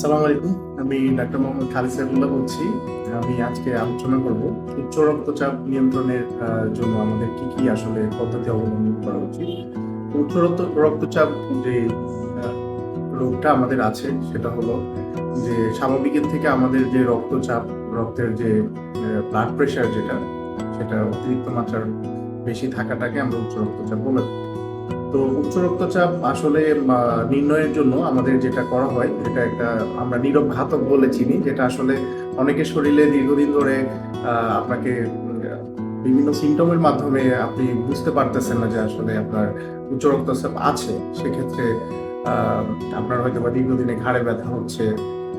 সালাম আলাইকুম। আমি ডাক্তার মোহাম্মদ খালিদ বলছি। আমি আজকে আলোচনা করব উচ্চ রক্তচাপ নিয়ন্ত্রণের জন্য আমাদের কি কি আসলে পদ্ধতি অবলম্বন করা উচিত। উচ্চ রক্তচাপ যে রোগটা আমাদের আছে, সেটা হলো যে, স্বাভাবিকের থেকে আমাদের যে রক্তচাপ, রক্তের যে ব্লাড প্রেশার যেটা, সেটা অতিরিক্ত মাত্রার বেশি থাকাটাকে আমরা উচ্চ রক্তচাপ বলে থাকি। তো উচ্চ রক্তচাপ আসলে নির্ণয়ের জন্য আমাদের যেটা করা হয়, এটা একটা আমরা নীরব ঘাতক বলে চিনি, যেটা আসলে অনেকের শরীরে দীর্ঘদিন ধরে আপনাকে বিভিন্ন সিমটমের মাধ্যমে আপনি বুঝতে পারতেছেন না যে আসলে আপনার উচ্চ রক্তচাপ আছে। সেক্ষেত্রে আপনার হয়তো বা দীর্ঘদিনে ঘাড়ে ব্যথা হচ্ছে,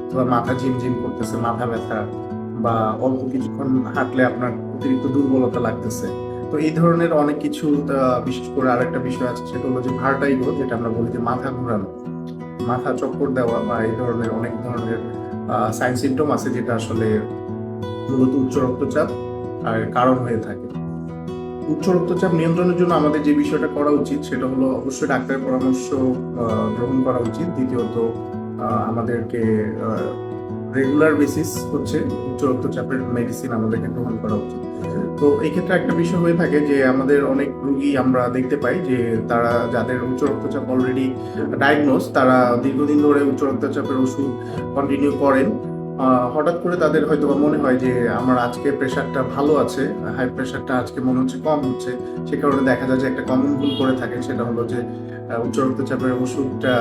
অথবা মাথা ঝিমঝিম করতেছে, মাথা ব্যথা, বা অল্প কিছুক্ষণ হাঁটলে আপনার অতিরিক্ত দুর্বলতা লাগতেছে। তো এই ধরনের অনেক কিছু বিশেষ করে আরেকটা বিষয় আছে, সেটা হলো যে ভার্টাইগো, যেটা আমরা বলি যে মাথা ঘোরানো। মাথা চক্কর দেওয়া বা এই ধরনের অনেক ধরনের সাইন সিমটম আছে যেটা আসলে মূলত উচ্চ রক্তচাপ আর কারণ হয়ে থাকে। উচ্চ রক্তচাপ নিয়ন্ত্রণের জন্য আমাদের যে বিষয়টা করা উচিত, সেটা হলো অবশ্যই ডাক্তারের পরামর্শ গ্রহণ করা উচিত। দ্বিতীয়ত আমাদেরকে রেগুলার বেসিস হচ্ছে উচ্চ রক্তচাপের মেডিসিন আমাদেরকে গ্রহণ করা উচিত। তো এই ক্ষেত্রে একটা বিষয় হয়ে থাকে যে আমাদের অনেক রুগী আমরা দেখতে পাই যে তারা যাদের উচ্চ রক্তচাপ অলরেডি ডায়াগনোস তারা দীর্ঘদিন ধরে উচ্চ রক্তচাপের ওষুধ কন্টিনিউ করেন। হঠাৎ করে তাদের হয়তো মনে হয় যে আমার আজকে প্রেশারটা ভালো আছে হাই প্রেশারটা আজকে মনে হচ্ছে কম হচ্ছে। সে কারণে দেখা যায় যে একটা কমন ভুল করে থাকেন সেটা হলো যে উচ্চ রক্তচাপের ওষুধটা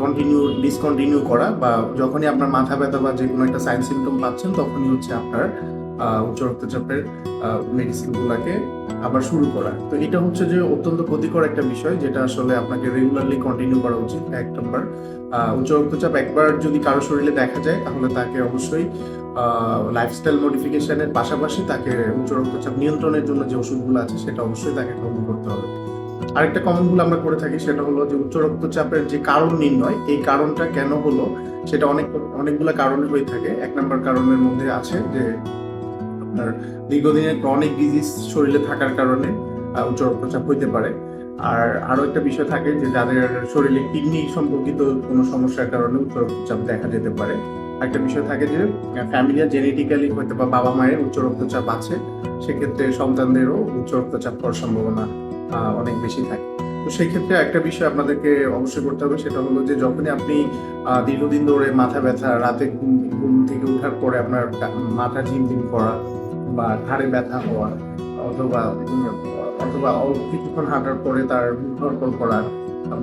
কন্টিনিউ ডিসকন্টিনিউ করা বা যখনই আপনার মাথা ব্যথা বা যে কোনো একটা সাইন সিমটম পাচ্ছেন, তখনই হচ্ছে আপনার উচ্চ রক্তচাপের মেডিসিনগুলোকে আবার শুরু করা। তো এটা হচ্ছে যে অত্যন্ত ক্ষতিকর একটা বিষয় যেটা আসলে আপনাকে রেগুলারলি কন্টিনিউ করা উচিত। এক নম্বর উচ্চ রক্তচাপ একবার যদি কারও শরীরে দেখা যায়, তাহলে তাকে অবশ্যই লাইফস্টাইল মডিফিকেশনের পাশাপাশি তাকে উচ্চ রক্তচাপ নিয়ন্ত্রণের জন্য যে ওষুধগুলো আছে, সেটা অবশ্যই তাকে গ্রহণ করতে হবে। আরেকটা কমন ভুল আমরা করে থাকি, সেটা হলো যে উচ্চ রক্তচাপের যে কারণ নির্ণয়, এই কারণটা কেন হলো, সেটা অনেক, অনেকগুলো কারণে হয়ে থাকে। এক নম্বর কারণের মধ্যে আছে যে আপনার দীর্ঘদিনের ক্রনিক ডিজিজ শরীরে থাকার কারণে উচ্চ রক্তচাপ হইতে পারে। আর আরও একটা বিষয় থাকে যে যাদের শরীরে কিডনি সম্পর্কিত কোনো সমস্যার কারণে উচ্চ রক্তচাপ দেখা যেতে পারে। একটা বিষয় থাকে যে ফ্যামিলিয়ার জেনেটিক্যালি হয়তো বা বাবা মায়ের উচ্চ রক্তচাপ আছে, সেক্ষেত্রে সন্তানদেরও উচ্চ রক্তচাপ হওয়ার সম্ভাবনা অনেক বেশি থাকে। তো সেই ক্ষেত্রে একটা বিষয় আপনাদেরকে অবশ্যই করতে হবে, সেটা হলো যে যখনই আপনি দীর্ঘদিন ধরে মাথা ব্যথা, রাতে ঘুম ঘুম থেকে ওঠার পরে আপনার মাথা ঝিমঝিম করা বা ঘাড়ে ব্যথা হওয়া অথবা অথবা কিছুক্ষণ হাঁটার পরে তার ধরপড় করা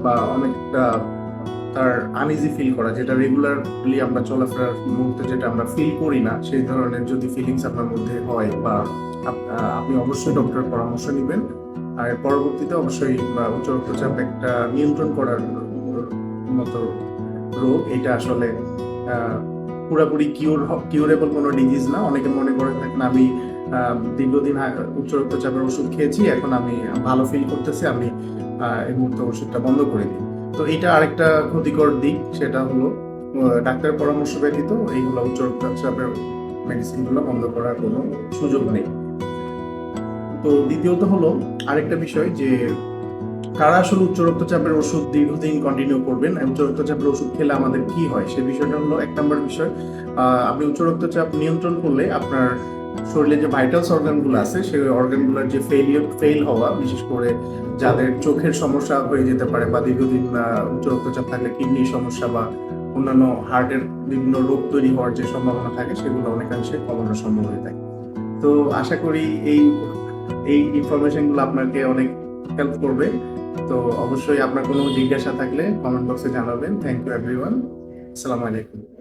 বা অনেকটা তার আনইজি ফিল করা, যেটা রেগুলারলি আমরা চলাফেরার মুহূর্তে যেটা আমরা ফিল করি না, সেই ধরনের যদি ফিলিংস আপনার মধ্যে হয় বা আপনি অবশ্যই ডক্টরের পরামর্শ নেবেন। আর পরবর্তীতে অবশ্যই উচ্চ রক্তচাপ একটা নিয়ন্ত্রণ করার মতো রোগ। এটা আসলে পুরাপুরি কিউর কিউরেবল কোনো ডিজিজ না। অনেকে মনে করে থাকেন আমি দীর্ঘদিন উচ্চ রক্তচাপের ওষুধ খেয়েছি, এখন আমি ভালো ফিল করতেছি, আমি এই মুহূর্তে ওষুধটা বন্ধ করে দিই। তো এটা আরেকটা ক্ষতিকর দিক, সেটা হলো ডাক্তারের পরামর্শ ব্যতীত এইগুলো উচ্চ রক্তচাপের মেডিসিনগুলো বন্ধ করার কোনো সুযোগ নেই। তো দ্বিতীয়ত হলো আরেকটা বিষয় যে কারা আসলে উচ্চ রক্তচাপের ওষুধ দীর্ঘদিন কন্টিনিউ করবেন উচ্চ রক্তচাপের ওষুধ খেলে আমাদের কি হয়, সে বিষয়টা হলো এক নম্বর বিষয়। আপনি উচ্চ রক্তচাপ নিয়ন্ত্রণ করলে আপনার শরীরে যে ভাইটালস অর্গানগুলো আছে, সেই অর্গানগুলোর যে ফেলিয়র ফেল হওয়া, বিশেষ করে যাদের চোখের সমস্যা হয়ে যেতে পারে বা দীর্ঘদিন উচ্চ রক্তচাপ থাকলে কিডনির সমস্যা বা অন্যান্য হার্টের বিভিন্ন রোগ তৈরি হওয়ার যে সম্ভাবনা থাকে, সেগুলো অনেকাংশে কমানো সম্ভব হয়ে থাকে। তো আশা করি এই এই ইনফরমেশন ইনফরমেশনগুলো আপনাকে অনেক হেল্প করবে। তো অবশ্যই আপনার কোনো জিজ্ঞাসা থাকলে কমেন্ট বক্সে জানাবেন। থ্যাংক ইউ এভরিওয়ান আসসালামু আলাইকুম